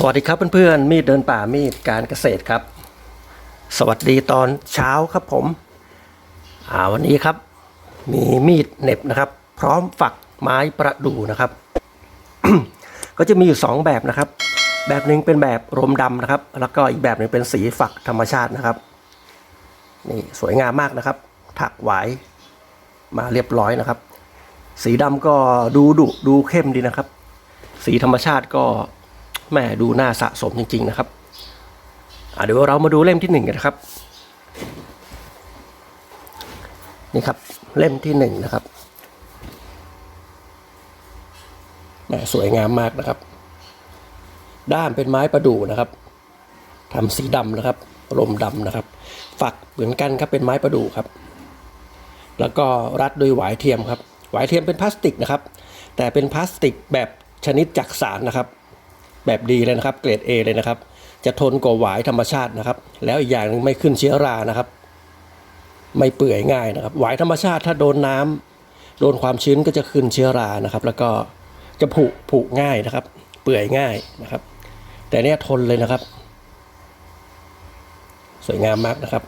สวัสดีครับเพื่อนๆมีดเดินป่ามีดการเกษตรครับ สวัสดีตอนเช้าครับผมอ่าวันนี้ครับ มีมีดเน็บนะครับ พร้อมฝักไม้ประดู่นะครับ ก็จะมีอยู่สองแบบนะครับ แบบหนึ่งเป็นแบบรมดำนะครับ แล้วก็อีกแบบหนึ่งเป็นสีฝักธรรมชาตินะครับนี่สวยงามมากนะครับ ถักหวายมาเรียบร้อยนะครับ สีดำก็ดูดุดูเข้มดีนะครับ สีธรรมชาติก็ แม่ดูน่าสะสมจริง ๆ นะครับเดี๋ยวเรามาดูเล่มที่หนึ่งกันนะครับ นี่ครับเล่มที่หนึ่งนะครับแม่สวยงามมากนะครับ ด้ามเป็นไม้ประดู่นะครับทำสีดำนะครับลมดำนะครับ ฝักเหมือนกันครับเป็นไม้ประดู่ครับ แล้วก็รัดด้วยหวายเทียมครับ หวายเทียมเป็นพลาสติกนะครับ แต่เป็นพลาสติกแบบชนิดจักสารนะครับ แบบดีเลยนะครับ เกรด A เลยนะครับ จะทนกว่าหวายธรรมชาตินะครับ แล้วอีกอย่างหนึงไม่ขึ้นเชื้อรานะครับ ไม่เปื่อยง่ายนะครับ หวายธรรมชาติถ้าโดนน้ำโดนความชื้นก็จะขึ้นเชื้อรานะครับ แล้วก็จะผุผุง่ายนะครับ เปื่อยง่ายนะครับ แต่เนี้ยทนเลยนะครับ สวยงามมากนะครับ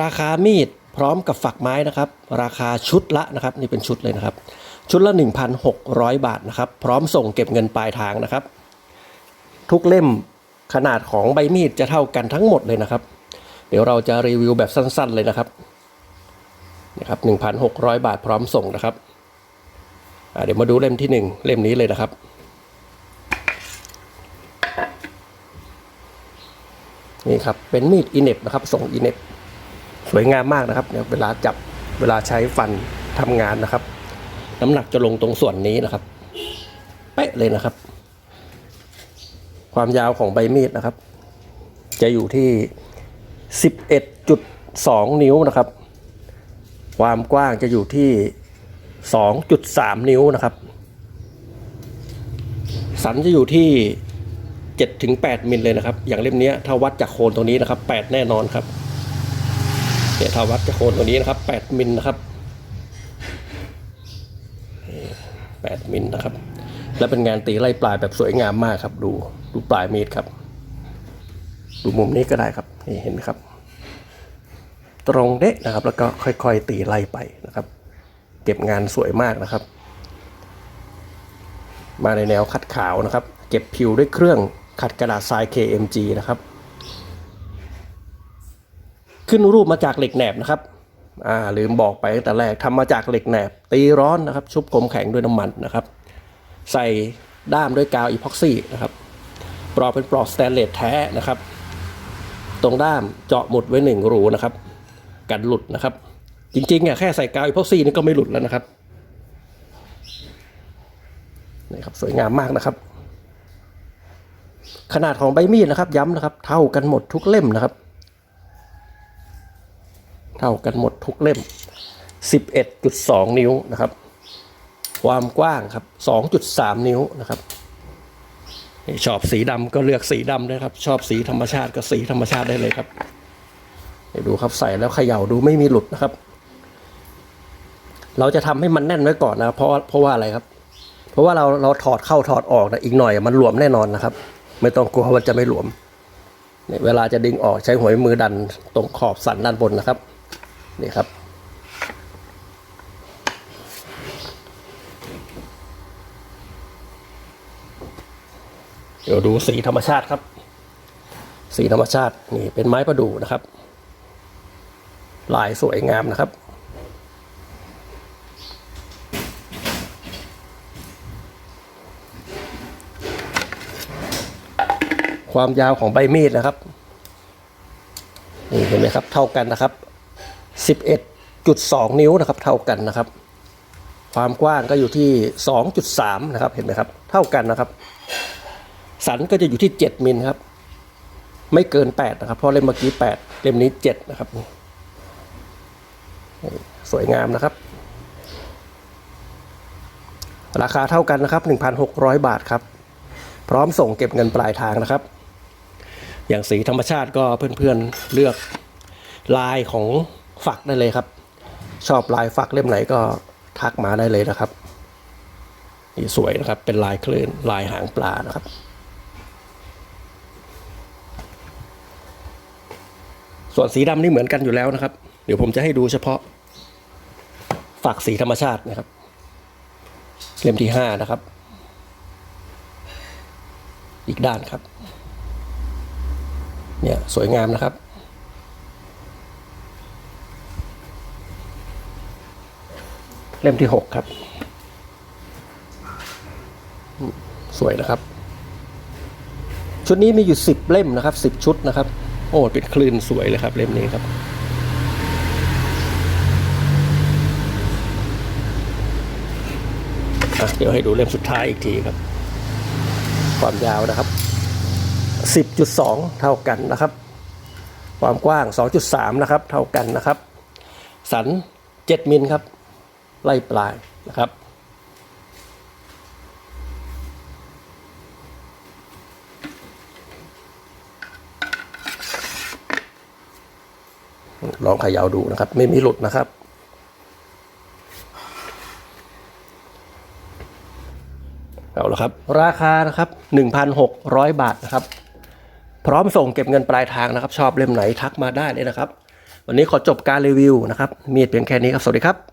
ราคามีด พร้อมกับฝักไม้นะครับ ราคาชุดละนะครับ นี่เป็นชุดเลยนะครับ ชุดละ 1,600 บาทนะครับ พร้อมส่งเก็บเงินปลายทางนะครับ ทุกเล่มขนาดของใบมีดจะเท่ากันทั้งหมดเลยนะครับ เดี๋ยวเราจะรีวิวแบบสั้นๆเลยนะครับนะครับ 1,600 บาทพร้อมส่งนะครับเดี๋ยวมาดูเล่มที่ 1 เล่มนี้เลยนะครับนี่ครับเป็นมีดอินเน็บนะครับส่งอินเน็บ สวยงามมากนะครับเนี่ยเวลาจับเวลาใช้ฟันทำงานนะครับ น้ำหนักจะลงตรงส่วนนี้นะครับ เป๊ะเลยนะครับ ความยาวของใบมีดนะครับ จะอยู่ที่ 11.2 นิ้วนะครับ ความกว้างจะอยู่ที่ 2.3 นิ้วนะครับ สันจะอยู่ที่7-8มิลเลยนะครับ อย่างเล่มนี้ถ้าวัดจากโคนตรงนี้นะครับ 8 แน่นอนครับ เนี่ยถ้าวัดจากโคนตัวนี้นะครับ8มิลนะครับ8มิลนะครับ และเป็นงานตีไล่ปลายแบบสวยงามมากครับ ดูดูปลายมีดครับ ดูมุมนี้ก็ได้ครับนี่เห็นไหมครับ ตรงเดะนะครับ แล้วก็ค่อยๆตีไล่ไปนะครับ เก็บงานสวยมากนะครับ มาในแนวคัดขาวนะครับ เก็บผิวด้วยเครื่องขัดกระดาษทราย KMG นะครับ ขึ้นรูปมาจากเหล็กแหนบนะครับอ่าลืมบอกไปตั้งแต่แรกทำมาจากเหล็กแหนบ ตีร้อนนะครับ ชุบกลมแข็งด้วยน้ำมันนะครับ ใส่ด้ามด้วยกาวอีพ็อกซี่นะครับปลอกเป็นปลอกสแตนเลสแท้นะครับ ตรงด้ามเจาะหมุดไว้หนึ่งรูนะครับ กันหลุดนะครับ จริงๆอะแค่ใส่กาวอีพ็อกซี่นี่ก็ไม่หลุดแล้วนะครับนี่ครับสวยงามมากนะครับ ขนาดของใบมีดนะครับ ย้ำนะครับ เท่ากันหมดทุกเล่มนะครับ เท่ากันหมดทุกเล่ม 11.2 นิ้วนะครับ ความกว้างครับ 2.3 นิ้วนะครับนี่ชอบสีดำก็เลือกสีดำนะครับ ชอบสีธรรมชาติก็สีธรรมชาติได้เลยครับเดี๋ยวดูครับใส่แล้วเขย่าดูไม่มีหลุดนะครับ เราจะทำให้มันแน่นไว้ก่อนนะครับเพราะเพราะว่าอะไรครับ เพราะว่าเราเราถอดเข้าถอดออกนะอีกหน่อยมันหลวมแน่นอนนะครับ ไม่ต้องกลัวว่าจะไม่หลวมเนี่ยเวลาจะดึงออกใช้หัวมือดันตรงขอบสันด้านบนนะครับ นี่ครับ เดี๋ยวดูสีธรรมชาติครับ สีธรรมชาตินี่เป็นไม้ประดู่นะครับ ลายสวยงามนะครับความยาวของใบมีดนะครับ นี่เห็นไหมครับ เท่ากันนะครับ 11.2 นิ้วนะครับเท่ากันนะครับ ความกว้างก็อยู่ที่ 2.3 นะครับเห็นไหมครับ เท่ากันนะครับ สันก็จะอยู่ที่ 7 มิลครับ ไม่เกิน 8 นะครับ เพราะเล่มเมื่อกี้ 8 เล่มนี้ 7 นะครับ สวยงามนะครับ ราคาเท่ากันนะครับ 1,600 บาทครับ พร้อมส่งเก็บเงินปลายทางนะครับ อย่างสีธรรมชาติก็เพื่อนๆเลือกลายของ ฝักได้เลยครับ ชอบลายฝักเล่มไหนก็ทักมาได้เลยนะครับนี่สวยนะครับ เป็นลายคลื่นลายหางปลานะครับ ส่วนสีดำนี่เหมือนกันอยู่แล้วนะครับ เดี๋ยวผมจะให้ดูเฉพาะ ฝักสีธรรมชาตินะครับ เล่มที่ห้านะครับ อีกด้านครับ เนี่ยสวยงามนะครับ เล่มที่หกครับ สวยนะครับ ชุดนี้มีอยู่สิบเล่มนะครับสิบชุดนะครับ โอ้เป็นคลื่นสวยเลยครับเล่มนี้ครับเดี๋ยวให้ดูเล่มสุดท้ายอีกทีครับ ความยาวนะครับ 10.2 เท่ากันนะครับ ความกว้าง 2.3 นะครับ เท่ากันนะครับ สัน 7 มิลครับ ไล่ปลายนะครับ ลองเขย่าดูนะครับ ไม่มีหลุดนะครับเอาละครับ ราคานะครับ 1,600 บาทนะครับ พร้อมส่งเก็บเงินปลายทางนะครับ ชอบเล่มไหนทักมาได้เลยนะครับ วันนี้ขอจบการรีวิวนะครับ มีเพียงแค่นี้ครับ สวัสดีครับ